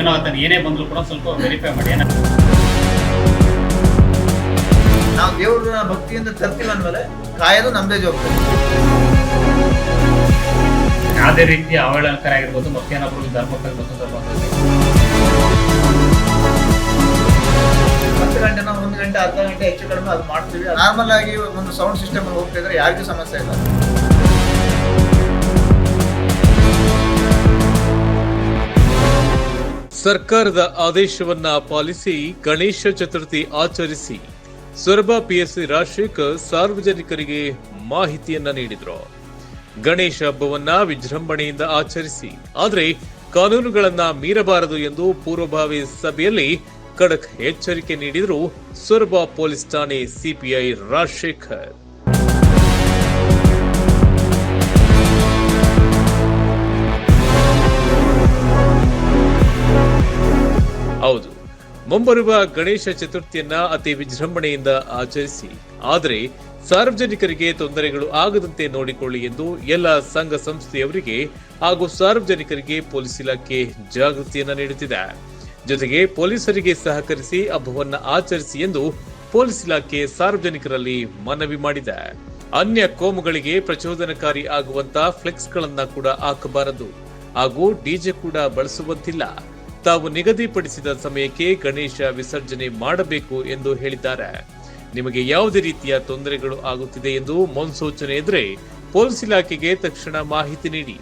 ಏನಾಗುತ್ತೆ ಏನೇ ಬಂದರೂ ಕೂಡ ಸ್ವಲ್ಪ ವೆರಿಫೈ ಮಾಡಿ. ಏನ ನಾವು ದೇವ್ರ ಭಕ್ತಿಯಿಂದ ತರ್ತೀವಿ ಅಂದಮೇಲೆ ಕಾಯೋದು ನಮ್ದೇ ಜವಾಬ್ದಾರಿ. ಯಾವುದೇ ರೀತಿಯ ಅವಹೇಳನಕರ ಆಗಿರ್ಬೋದು ಮತ್ತೇನಾದ್ರು ಧರ್ಮಕ್ಕೆ ಮತ್ತು ಧರ್ಮ ಹತ್ತು ಗಂಟೆನ ಒಂದು ಗಂಟೆ ಅರ್ಧ ಗಂಟೆ ಹೆಚ್ಚು ಕಡಿಮೆ ಅದು ಮಾಡ್ತೀವಿ. ನಾರ್ಮಲ್ ಆಗಿ ಒಂದು ಸೌಂಡ್ ಸಿಸ್ಟಮ್ ಹೋಗ್ತಾ ಇದ್ರೆ ಯಾರಿಗೂ ಸಮಸ್ಯೆ ಇಲ್ಲ. ಸರ್ಕಾರದ ಆದೇಶವನ್ನ ಪಾಲಿಸಿ ಗಣೇಶ ಚತುರ್ಥಿ ಆಚರಿಸಿ ಸೊರಬ ಪಿಎಸ್ಸಿ ರಾಜಶೇಖರ್ ಸಾರ್ವಜನಿಕರಿಗೆ ಮಾಹಿತಿಯನ್ನ ನೀಡಿದ್ರು. ಗಣೇಶ ಹಬ್ಬವನ್ನ ವಿಜೃಂಭಣೆಯಿಂದ ಆಚರಿಸಿ, ಆದರೆ ಕಾನೂನುಗಳನ್ನ ಮೀರಬಾರದು ಎಂದು ಪೂರ್ವಭಾವಿ ಸಭೆಯಲ್ಲಿ ಖಡಕ್ ಎಚ್ಚರಿಕೆ ನೀಡಿದರು ಸೊರಬ ಪೊಲೀಸ್ ಠಾಣೆ ಸಿಪಿಐ ರಾಜಶೇಖರ್. ಮುಂಬರುವ ಗಣೇಶ ಚತುರ್ಥಿಯನ್ನ ಅತಿ ವಿಜೃಂಭಣೆಯಿಂದ ಆಚರಿಸಿ. ಆದರೆ ಸಾರ್ವಜನಿಕರಿಗೆ ತೊಂದರೆಗಳು ಆಗದಂತೆ ನೋಡಿಕೊಳ್ಳಿ ಎಂದು ಎಲ್ಲ ಸಂಘ ಸಂಸ್ಥೆಯವರಿಗೆ ಹಾಗೂ ಸಾರ್ವಜನಿಕರಿಗೆ ಪೊಲೀಸ್ ಇಲಾಖೆ ಜಾಗೃತಿಯನ್ನ ನೀಡುತ್ತಿದೆ. ಜೊತೆಗೆ ಪೊಲೀಸರಿಗೆ ಸಹಕರಿಸಿ ಹಬ್ಬವನ್ನು ಆಚರಿಸಿ ಎಂದು ಪೊಲೀಸ್ ಇಲಾಖೆ ಸಾರ್ವಜನಿಕರಲ್ಲಿ ಮನವಿ ಮಾಡಿದೆ. ಅನ್ಯ ಕೋಮುಗಳಿಗೆ ಪ್ರಚೋದನಕಾರಿ ಆಗುವಂತ ಫ್ಲೆಕ್ಸ್ಗಳನ್ನ ಕೂಡ ಹಾಕಬಾರದು. ಹಾಗೂ ಡಿಜೆ ಕೂಡ ಬಳಸುವಂತಿಲ್ಲ. ತಾವು ನಿಗದಿಪಡಿಸಿದ ಸಮಯಕ್ಕೆ ಗಣೇಶ ವಿಸರ್ಜನೆ ಮಾಡಬೇಕು ಎಂದು ಹೇಳಿದ್ದಾರೆ. ನಿಮಗೆ ಯಾವುದೇ ರೀತಿಯ ತೊಂದರೆಗಳು ಆಗುತ್ತಿದೆ ಎಂದು ಮುನ್ಸೂಚನೆ ಇದ್ರೆ ಪೊಲೀಸ್ ಇಲಾಖೆಗೆ ತಕ್ಷಣ ಮಾಹಿತಿ ನೀಡಿ.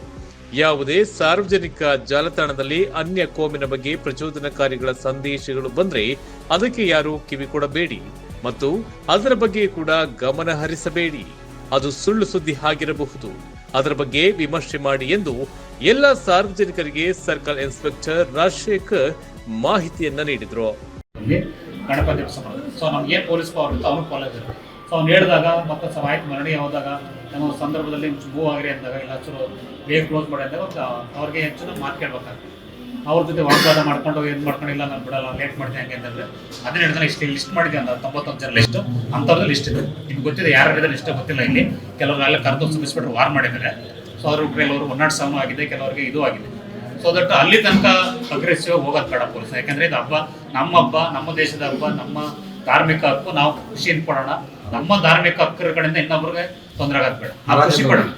ಯಾವುದೇ ಸಾರ್ವಜನಿಕ ಜಾಲತಾಣದಲ್ಲಿ ಅನ್ಯ ಕೋಮಿನ ಬಗ್ಗೆ ಪ್ರಚೋದನಕಾರಿಗಳ ಸಂದೇಶಗಳು ಬಂದರೆ ಅದಕ್ಕೆ ಯಾರೂ ಕಿವಿ ಕೊಡಬೇಡಿ. ಮತ್ತು ಅದರ ಬಗ್ಗೆ ಕೂಡ ಗಮನ ಹರಿಸಬೇಡಿ. ಅದು ಸುಳ್ಳು ಸುದ್ದಿ ಆಗಿರಬಹುದು. ಅದರ ಬಗ್ಗೆ ವಿಮರ್ಶೆ ಮಾಡಿ ಎಂದು ಎಲ್ಲ ಸಾರ್ವಜನಿಕರಿಗೆ ಸರ್ಕಲ್ ಇನ್ಸ್ಪೆಕ್ಟರ್ ರಾಜಶೇಖರ್ ಮಾಹಿತಿಯನ್ನ ನೀಡಿದ್ರು. ಗಣಪತಿ ಸೊ ನಮ್ಗೆ ಏನು ಪೊಲೀಸ್ ಪವರ್ ಇತ್ತು, ಅವನು ಕಾಲೇಜ್ ಸೊ ಅವ್ನು ಹೇಳಿದಾಗ, ಮತ್ತೆ ಸ್ವಲ್ಪ ಆಯ್ತು ಮರಣಿ ಹೋದಾಗ, ನಮ್ಮ ಸಂದರ್ಭದಲ್ಲಿ ಮೂವ್ ಆಗ್ರಿ ಅಂದಾಗ, ಇಲ್ಲ ಚೂರು ಬೇಗ ಕ್ಲೋಸ್ ಮಾಡಿ ಅಂದಾಗ ಅವ್ರಿಗೆ ಹೆಚ್ಚು ಮಾತು ಕೇಳ್ಬೇಕಾಗ್ತದೆ. ಅವ್ರ ಜೊತೆ ವಾಗ್ವಾದ ಮಾಡ್ಕೊಂಡು ಏನು ಮಾಡ್ಕೊಂಡಿಲ್ಲ, ನಾನು ಬಿಡಲ್ಲ ಲೇಟ್ ಮಾಡ್ತೀನಿ ಹಂಗೆ ಅಂತಂದ್ರೆ ಅದನ್ನ ಹೇಳಿದ್ರೆ ಇಷ್ಟು ಲಿಸ್ಟ್ ಮಾಡಿದ್ವಿ ಅಂತ, ತೊಂಬತ್ತೊಂದು ಜನ ಲಿಸ್ಟ್ ಅಂಥವ್ರದ್ದು ಲಿಸ್ಟ್ ಇದೆ ನಿಮ್ಗೆ ಗೊತ್ತಿದೆ ಯಾರು ಲಿಸ್ಟ್ ಗೊತ್ತಿಲ್ಲ ಇಲ್ಲಿ. ಕೆಲವರು ಎಲ್ಲ ಕರೆದು ಸುಮಿಸ್ಬಿಟ್ರು ವಾರ್ ಮಾಡಿದ್ದಾರೆ. ಸೊ ಅವ್ರ ಕೆಲವರು ಒನ್ ನಾಟ್ ಸೆವೆನ್ ಆಗಿದೆ ಕೆಲವರಿಗೆ ಇದು ಆಗಿದೆ. ಸೊ ದಟ್ ಅಲ್ಲಿ ತನಕ ಅಗ್ರೆಸಿವ್ ಹೋಗೋದು ಬೇಡ ಪೊಲೀಸ್. ಯಾಕಂದ್ರೆ ಇದು ಹಬ್ಬ ನಮ್ಮ ಹಬ್ಬ ನಮ್ಮ ದೇಶದ ಹಬ್ಬ ನಮ್ಮ ಧಾರ್ಮಿಕ ಹಕ್ಕು ನಾವು ಖುಷಿಯಿಂದ ಕೊಡೋಣ ನಮ್ಮ ಧಾರ್ಮಿಕ ಹಕ್ಕರ ಕಡೆಯಿಂದ ಇನ್ನೊಬ್ರಿಗೆ ತೊಂದರೆ ಆಗೋದು ಬೇಡ. ನಾವು ಖುಷಿ ಪಡೋಣ.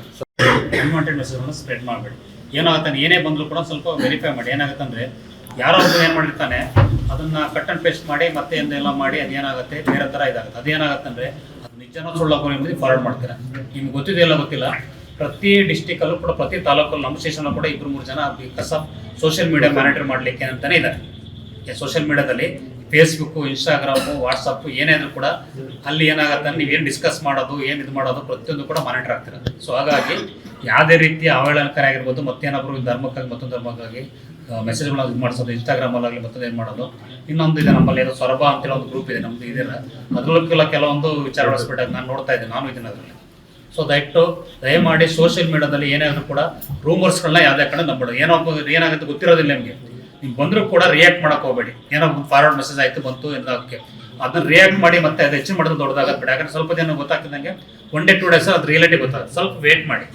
ಅನ್ವಾಂಟೆಡ್ ಮೆಸೇಜ್ ಸ್ಪ್ರೆಡ್ ಮಾಡಬೇಡಿ. ಏನಾಗುತ್ತೆ ಏನೇ ಬಂದರೂ ಕೂಡ ಸ್ವಲ್ಪ ವೆರಿಫೈ ಮಾಡಿ. ಏನಾಗುತ್ತೆ ಅಂದ್ರೆ ಯಾರೋ ಒಬ್ಬರು ಏನು ಮಾಡಿರ್ತಾನೆ ಅದನ್ನ ಕಟ್ ಅಂಡ್ ಪೇಸ್ಟ್ ಮಾಡಿ ಮತ್ತೆ ಎಲ್ಲ ಮಾಡಿ ಅದೇನಾಗುತ್ತೆ ಬೇರೆ ತರ ಇದಾಗುತ್ತೆ. ಅದೇನಾಗುತ್ತೆ ಅಂದ್ರೆ ಅದು ನಿಜನೋ ಸುಳ್ಳೋ ಫಾರ್ವರ್ಡ್ ಮಾಡ್ತೀರಾ. ನಿಮ್ಗೆ ಗೊತ್ತಿದೆಯಲ್ಲ ಗೊತ್ತಿಲ್ಲ. ಪ್ರತಿ ಡಿಸ್ಟಿಕಲ್ಲೂ ಕೂಡ, ಪ್ರತಿ ತಾಲೂಕಲ್ಲೂ ನಮ್ಮ ಸ್ಟೇಷನ್ ಕೂಡ ಇಬ್ಬರು ಮೂರು ಜನ ಕಸ ಸೋಷಿಯಲ್ ಮೀಡಿಯಾ ಮ್ಯಾನೇಟರ್ ಮಾಡ್ಲಿಕ್ಕೆ ಅಂತಾನೆ ಇದ್ದಾರೆ ಸೋಷಿಯಲ್ ಮೀಡಿಯಾದಲ್ಲಿ ಫೇಸ್ಬುಕ್ಕು ಇನ್ಸ್ಟಾಗ್ರಾಮು ವಾಟ್ಸಪ್ಪು ಏನೇ ಅಂದ್ರೂ ಕೂಡ ಅಲ್ಲಿ ಏನಾಗುತ್ತೆ ನೀವೇನು ಡಿಸ್ಕಸ್ ಮಾಡೋದು, ಏನು ಇದು ಮಾಡೋದು ಪ್ರತಿಯೊಂದು ಕೂಡ ಮಾನಿಟರ್ ಆಗ್ತಿರೋದು. ಸೊ ಹಾಗಾಗಿ ಯಾವುದೇ ರೀತಿಯ ಅವಹೇಳನಕಾರಿ ಆಗಿರ್ಬೋದು, ಮತ್ತೇನಾದ್ರು ಧರ್ಮಕ್ಕಾಗಿ, ಮತ್ತೊಂದು ಧರ್ಮಕ್ಕಾಗಿ ಮೆಸೇಜ್ಗಳನ್ನ ಇದು ಮಾಡಿಸೋದು ಇನ್ಸ್ಟಾಗ್ರಾಮಲ್ಲಾಗಲಿ ಮತ್ತೊಂದು ಏನು ಮಾಡೋದು, ಇನ್ನೊಂದು ಇದೆ ನಮ್ಮಲ್ಲಿ ಏನೋ ಸೊರಬ ಅಂತೇಳಿ ಒಂದು ಗ್ರೂಪ್ ಇದೆ ನಮ್ಮದು ಇದೆಲ್ಲ ಅದರಲ್ಲೂ ಕೆಲವೊಂದು ವಿಚಾರ ಬಿಟ್ಟಾಗ ನಾನು ನೋಡ್ತಾ ಇದ್ದೀನಿ, ನಾನು ಇದನ್ನ ಅದರಲ್ಲಿ. ಸೊ ದಯವಿಟ್ಟು ದಯಮಾಡಿ ಸೋಷಿಯಲ್ ಮೀಡಿಯಾದಲ್ಲಿ ಏನಾದರೂ ಕೂಡ ರೂಮರ್ಸ್ಗಳನ್ನ ಯಾವುದೇ ಕಡೆ ನಂಬಬೇಡಿ. ಏನೋ ಏನಾಗುತ್ತೆ ಗೊತ್ತಿರೋದಿಲ್ಲ ನಿಮಗೆ. ನೀವು ಬಂದರೂ ಕೂಡ ರಿಯಾಕ್ಟ್ ಮಾಡೋಕೆ ಹೋಗಬೇಡಿ. ಏನೋ ಫಾರ್ವರ್ಡ್ ಮೆಸೇಜ್ ಆಯಿತು, ಬಂತು ಎಂದಕ್ಕೆ ಅದನ್ನ ರಿಯಾಕ್ಟ್ ಮಾಡಿ ಮತ್ತೆ ಅದು ಹೆಚ್ಚು ಮಾಡೋದು ದೊಡ್ಡದಾಗತ್ತೆ ಬೇಡ ಯಾಕಂದ್ರೆ ಸ್ವಲ್ಪ ದಿನ ಗೊತ್ತಾಗ್ತಿದ್ದಂಗೆ ಒನ್ ಡೇ ಟು ಡೇಸ್ ಅದು ರಿಯಾಲಿಟಿ ಗೊತ್ತಾಗುತ್ತೆ. ಸ್ವಲ್ಪ ವೇಟ್ ಮಾಡಿ.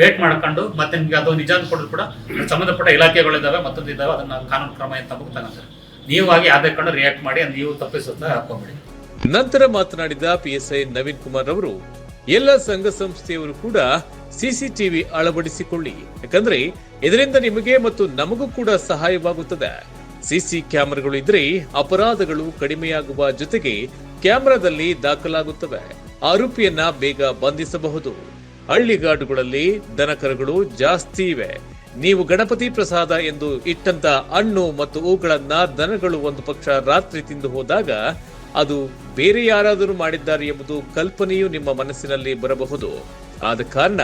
ವೇಟ್ ಮಾಡ್ಕೊಂಡು ಮತ್ತೆ ನಿಮಗೆ ಅದು ನಿಜ ಕೊಡೋದು ಕೂಡ ಸಂಬಂಧಪಟ್ಟ ಇಲಾಖೆಗಳಿದ್ದಾವೆ ಮತ್ತೊಂದು ಇದ್ದಾವೆ, ಅದನ್ನ ಕಾನೂನು ಕ್ರಮ ಅಂತ ನೀವು ಆಗಿ ಯಾವುದೇ ಕಂಡು ರಿಯಾಕ್ಟ್ ಮಾಡಿ ನೀವು ತಪ್ಪಿಸುತ್ತಾ ಹಾಕೋಬೇಡಿ ನಂತರ ಮಾತನಾಡಿದ ಪಿಎಸ್ಐ ನವೀನ್ ಕುಮಾರ್ ಅವರು ಎಲ್ಲ ಸಂಘ ಸಂಸ್ಥೆಯವರು ಕೂಡ ಸಿಸಿಟಿವಿ ಅಳವಡಿಸಿಕೊಳ್ಳಿ. ಯಾಕಂದ್ರೆ ಇದರಿಂದ ನಿಮಗೆ ಮತ್ತು ನಮಗೂ ಕೂಡ ಸಹಾಯವಾಗುತ್ತದೆ. ಸಿಸಿ ಕ್ಯಾಮೆರಾಗಳು ಇದ್ರೆ ಅಪರಾಧಗಳು ಕಡಿಮೆಯಾಗುವ ಜೊತೆಗೆ ಕ್ಯಾಮೆರಾದಲ್ಲಿ ದಾಖಲಾಗುತ್ತವೆ. ಆರೋಪಿಯನ್ನ ಬೇಗ ಬಂಧಿಸಬಹುದು. ಹಳ್ಳಿಗಾಡುಗಳಲ್ಲಿ ದನಕರುಗಳು ಜಾಸ್ತಿ ಇವೆ. ನೀವು ಗಣಪತಿ ಪ್ರಸಾದ ಎಂದು ಇಟ್ಟಂತ ಹಣ್ಣು ಮತ್ತು ಹೂಗಳನ್ನ ದನಗಳು ಒಂದು ಪಕ್ಷ ರಾತ್ರಿ ತಿಂದು ಹೋದಾಗ ಅದು ಬೇರೆ ಯಾರಾದರೂ ಮಾಡಿದ್ದಾರೆ ಎಂಬುದು ಕಲ್ಪನೆಯೂ ನಿಮ್ಮ ಮನಸ್ಸಿನಲ್ಲಿ ಬರಬಹುದು. ಆದ ಕಾರಣ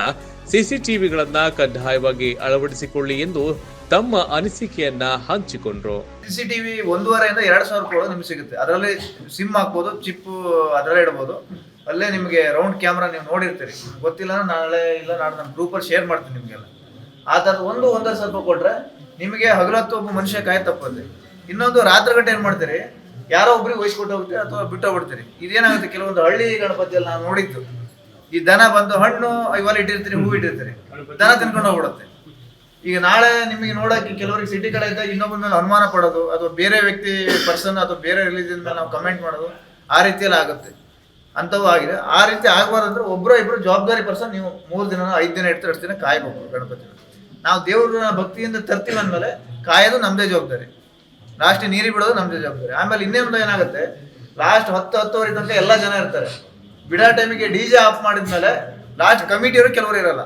ಸಿಸಿಟಿವಿಗಳನ್ನ ಕಡ್ಡಾಯವಾಗಿ ಅಳವಡಿಸಿಕೊಳ್ಳಿ ಎಂದು ತಮ್ಮ ಅನಿಸಿಕೆಯನ್ನ ಹಂಚಿಕೊಂಡ್ರು. ಸಿ ಸಿ ಟಿವಿ ಒಂದೂವರೆಯಿಂದ ಎರಡು ಸಾವಿರ ಕೂಡ ನಿಮ್ಗೆ ಸಿಗುತ್ತೆ. ಅದರಲ್ಲಿ ಸಿಮ್ ಹಾಕ್ಬೋದು, ಚಿಪ್ ಅದರಲ್ಲೇ ಇಡ್ಬೋದು. ಅಲ್ಲೇ ನಿಮಗೆ ರೌಂಡ್ ಕ್ಯಾಮ್ರಾ ನೀವು ನೋಡಿರ್ತೀರಿ. ಗೊತ್ತಿಲ್ಲ ನಾಳೆ ಇಲ್ಲ ನಾಳೆ ನಮ್ಮ ಗ್ರೂಪಲ್ಲಿ ಶೇರ್ ಮಾಡ್ತೀನಿ ನಿಮಗೆಲ್ಲ. ಆ ಒಂದು ಒಂದರ ಸ್ವಲ್ಪ ಕೊಟ್ರೆ ನಿಮಗೆ ಹಗಲತ್ತು ಒಬ್ಬ ಮನುಷ್ಯ ಕಾಯಿ ತಪ್ಪಲ್ಲಿ ಇನ್ನೊಂದು ರಾತ್ರಿ ಗಂಟೆ ಏನು ಮಾಡ್ತೀರಿ? ಯಾರೋ ಒಬ್ರಿಗೆ ವಹಿಸ್ಕೊಟ್ಟು ಹೋಗ್ತೀರಿ ಅಥವಾ ಬಿಟ್ಟು ಹೋಗ್ಬಿಡ್ತೀರಿ ಇದೇನಾಗುತ್ತೆ, ಕೆಲವೊಂದು ಹಳ್ಳಿ ಗಣಪತಿಯಲ್ಲಿ ನಾನು ನೋಡಿದ್ದು. ಈ ದನ ಬಂದು ಹಣ್ಣು ಇವಾಗ ಇಟ್ಟಿರ್ತೀರಿ, ಹೂ ಇಟ್ಟಿರ್ತೀರಿ. ದನ ತಿನ್ಕೊಂಡು ಹೋಗ್ಬಿಡುತ್ತೆ. ಈಗ ನಾಳೆ ನಿಮಗೆ ನೋಡಕ್ಕೆ ಕೆಲವರಿಗೆ ಸಿಟಿ ಕಡೆ ಇದ್ದಾಗ ಇನ್ನೊಬ್ಬರ ಮೇಲೆ ಅನುಮಾನ ಪಡೋದು, ಅಥವಾ ಬೇರೆ ವ್ಯಕ್ತಿ ಪರ್ಸನ್ ಅಥವಾ ಬೇರೆ ರಿಲಿಜನ್ ಮೇಲೆ ನಾವು ಕಮೆಂಟ್ ಮಾಡೋದು, ಆ ರೀತಿಯಲ್ಲಿ ಆಗುತ್ತೆ. ಅಂಥವು ಆಗಿದೆ. ಆ ರೀತಿ ಆಗಬಾರ್ದಂದ್ರೆ ಒಬ್ಬರು ಇಬ್ಬರು ಜವಾಬ್ದಾರಿ ಪರ್ಸನ್ ನೀವು ಮೂರು ದಿನ, ಐದು ದಿನ ಎರಡು ದಿನ ಕಾಯಬೇಕು ಗಣಪತಿನ. ನಾವು ದೇವ್ರ ಭಕ್ತಿಯಿಂದ ತರ್ತೀವಿ ಅಂದಮೇಲೆ ಕಾಯೋದು ನಮ್ಮದೇ ಜವಾಬ್ದಾರಿ. ಲಾಸ್ಟ್ ನೀರಿ ಬಿಡೋದು ನಮ್ಮ ಜವಾಬ್ದಾರಿ. ಆಮೇಲೆ ಇನ್ನೇನು ಏನಾಗುತ್ತೆ? ಲಾಸ್ಟ್ ಹತ್ತು ಹತ್ತುವರೆ ತನಕ ಎಲ್ಲ ಜನ ಇರ್ತಾರೆ. ಬಿಡೋ ಟೈಮಿಗೆ ಡಿ ಜೆ ಆಫ್ ಮಾಡಿದ್ಮೇಲೆ ಲಾಸ್ಟ್ ಕಮಿಟಿಯವರು ಕೆಲವರು ಇರಲ್ಲ.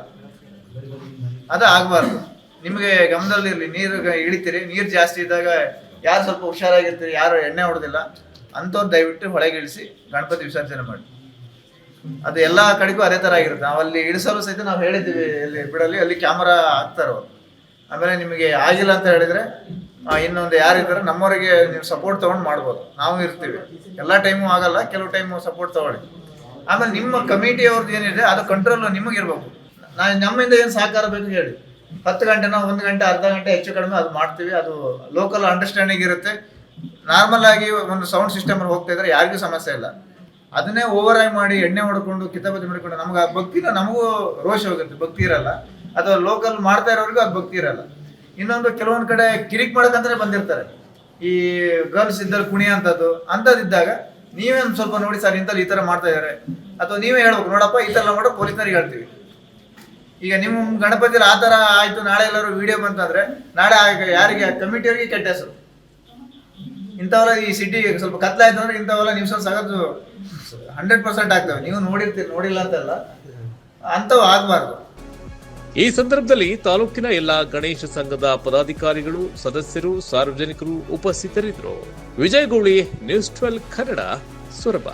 ಅದು ಆಗಬಾರ್ದು. ನಿಮಗೆ ಗಮನದಲ್ಲಿ ಇರಲಿ, ನೀರು ಇಳಿತೀರಿ, ನೀರು ಜಾಸ್ತಿ ಇದ್ದಾಗ ಯಾರು ಸ್ವಲ್ಪ ಹುಷಾರಾಗಿರ್ತೀರಿ, ಯಾರು ಎಣ್ಣೆ ಹೊಡೆದಿಲ್ಲ, ಅಂಥವ್ರು ದಯವಿಟ್ಟು ಹೊಳೆಗೆ ಇಳಿಸಿ ಗಣಪತಿ ವಿಸರ್ಜನೆ ಮಾಡಿ. ಅದು ಎಲ್ಲ ಕಡೆಗೂ ಅದೇ ಥರ ಆಗಿರುತ್ತೆ. ನಾವು ಅಲ್ಲಿ ಇಳಿಸಲು ಸಹಿತ ನಾವು ಹೇಳಿದ್ದೀವಿ ಇಲ್ಲಿ ಬಿಡಲಿ, ಅಲ್ಲಿ ಕ್ಯಾಮರಾ ಹಾಕ್ತಾರೋ ಆಮೇಲೆ ನಿಮಗೆ ಆಗಿಲ್ಲ ಅಂತ ಹೇಳಿದ್ರೆ ಇನ್ನೊಂದು ಯಾರಿದ್ದಾರೆ ನಮ್ಮವರಿಗೆ ನೀವು ಸಪೋರ್ಟ್ ತೊಗೊಂಡು ಮಾಡ್ಬೋದು. ನಾವು ಇರ್ತೀವಿ. ಎಲ್ಲ ಟೈಮು ಆಗಲ್ಲ, ಕೆಲವು ಟೈಮು ಸಪೋರ್ಟ್ ತಗೊಳ್ಳಿ. ಆಮೇಲೆ ನಿಮ್ಮ ಕಮಿಟಿ ಅವ್ರದ್ದು ಏನಿದೆ, ಅದು ಕಂಟ್ರೋಲ್ ಇರಬೇಕು. ನಾ ನಮ್ಮಿಂದ ಏನು ಸಹಕಾರ ಬೇಕು ಹೇಳಿ. ಹತ್ತು ಗಂಟೆನೋ ಒಂದು ಗಂಟೆ, ಅರ್ಧ ಗಂಟೆ ಹೆಚ್ಚು ಕಡಿಮೆ ಅದು ಮಾಡ್ತೀವಿ. ಅದು ಲೋಕಲ್ ಅಂಡರ್ಸ್ಟ್ಯಾಂಡಿಂಗ್ ಇರುತ್ತೆ. ನಾರ್ಮಲ್ ಆಗಿ ಒಂದು ಸೌಂಡ್ ಸಿಸ್ಟಮ್ ಹೋಗ್ತಾ ಇದ್ರೆ ಯಾರಿಗೂ ಸಮಸ್ಯೆ ಇಲ್ಲ. ಅದನ್ನೇ ಓವರ್ ಆಗಿ ಮಾಡಿ, ಎಣ್ಣೆ ಹೊಡ್ಕೊಂಡು ಕಿತಾಪತಿ ಮಾಡಿಕೊಂಡು, ನಮ್ಗೆ ಆ ಭಕ್ತಿನ ನಮಗೂ ರೋಷ ಹೋಗುತ್ತೆ. ಭಕ್ತಿ ಇರಲ್ಲ. ಅಥವಾ ಲೋಕಲ್ ಮಾಡ್ತಾ ಇರೋರಿಗೂ ಅದು ಭಕ್ತಿ ಇರಲ್ಲ. ಇನ್ನೊಂದು ಕೆಲವೊಂದು ಕಡೆ ಕಿರಿಕ್ ಮಾಡಕಂತಾನೆ ಬಂದಿರ್ತಾರೆ. ಈ ಗರ್ಲ್ಸ್ ಇದ್ದಲ್ಲಿ ಕುಣಿ ಅಂತದ್ದು ಅಂಥದ್ದಿದ್ದಾಗ ನೀವೇ ಸ್ವಲ್ಪ ನೋಡಿ ಸರ್ ಇಂಥಲ್ಲಿ ಈ ಥರ ಮಾಡ್ತಾ ಇದ್ದಾರೆ ಅಥವಾ ನೀವೇ ಹೇಳ್ಬೇಕು, ನೋಡಪ್ಪ ಈ ಥರ ಮಾಡೋ ಪೊಲೀಸ್ನರಿಗೆ ಹೇಳ್ತೀವಿ. ಈಗ ನಿಮ್ಮ ಗಣಪತಿ ಆ ಥರ ಆಯಿತು, ನಾಳೆ ಎಲ್ಲರೂ ವಿಡಿಯೋ ಬಂತಂದ್ರೆ ನಾಳೆ ಯಾರಿಗೆ ಕಮಿಟಿಯವರಿಗೆ ಕೆಟ್ಟ ಹೆಸರು. ಇಂಥವೆಲ್ಲ ಈ ಸಿಟಿ ಸ್ವಲ್ಪ ಕತ್ಲಾಯ್ತು ಅಂದ್ರೆ ಇಂಥವೆಲ್ಲ ನ್ಯೂಸ್ ಸಗದು ಹಂಡ್ರೆಡ್ ಪರ್ಸೆಂಟ್ ಆಗ್ತವೆ. ನೀವು ನೋಡಿರ್ತೀರಿ, ನೋಡಿಲ್ಲ ಅಂತಲ್ಲ ಅಂಥವು ಆಗಬಾರ್ದು. ಈ ಸಂದರ್ಭದಲ್ಲಿ ತಾಲೂಕಿನ ಎಲ್ಲ ಗಣೇಶ ಸಂಘದ ಪದಾಧಿಕಾರಿಗಳು, ಸದಸ್ಯರು, ಸಾರ್ವಜನಿಕರು ಉಪಸ್ಥಿತರಿದ್ದರು. Vijayagowli news twelve Kannada, Soraba.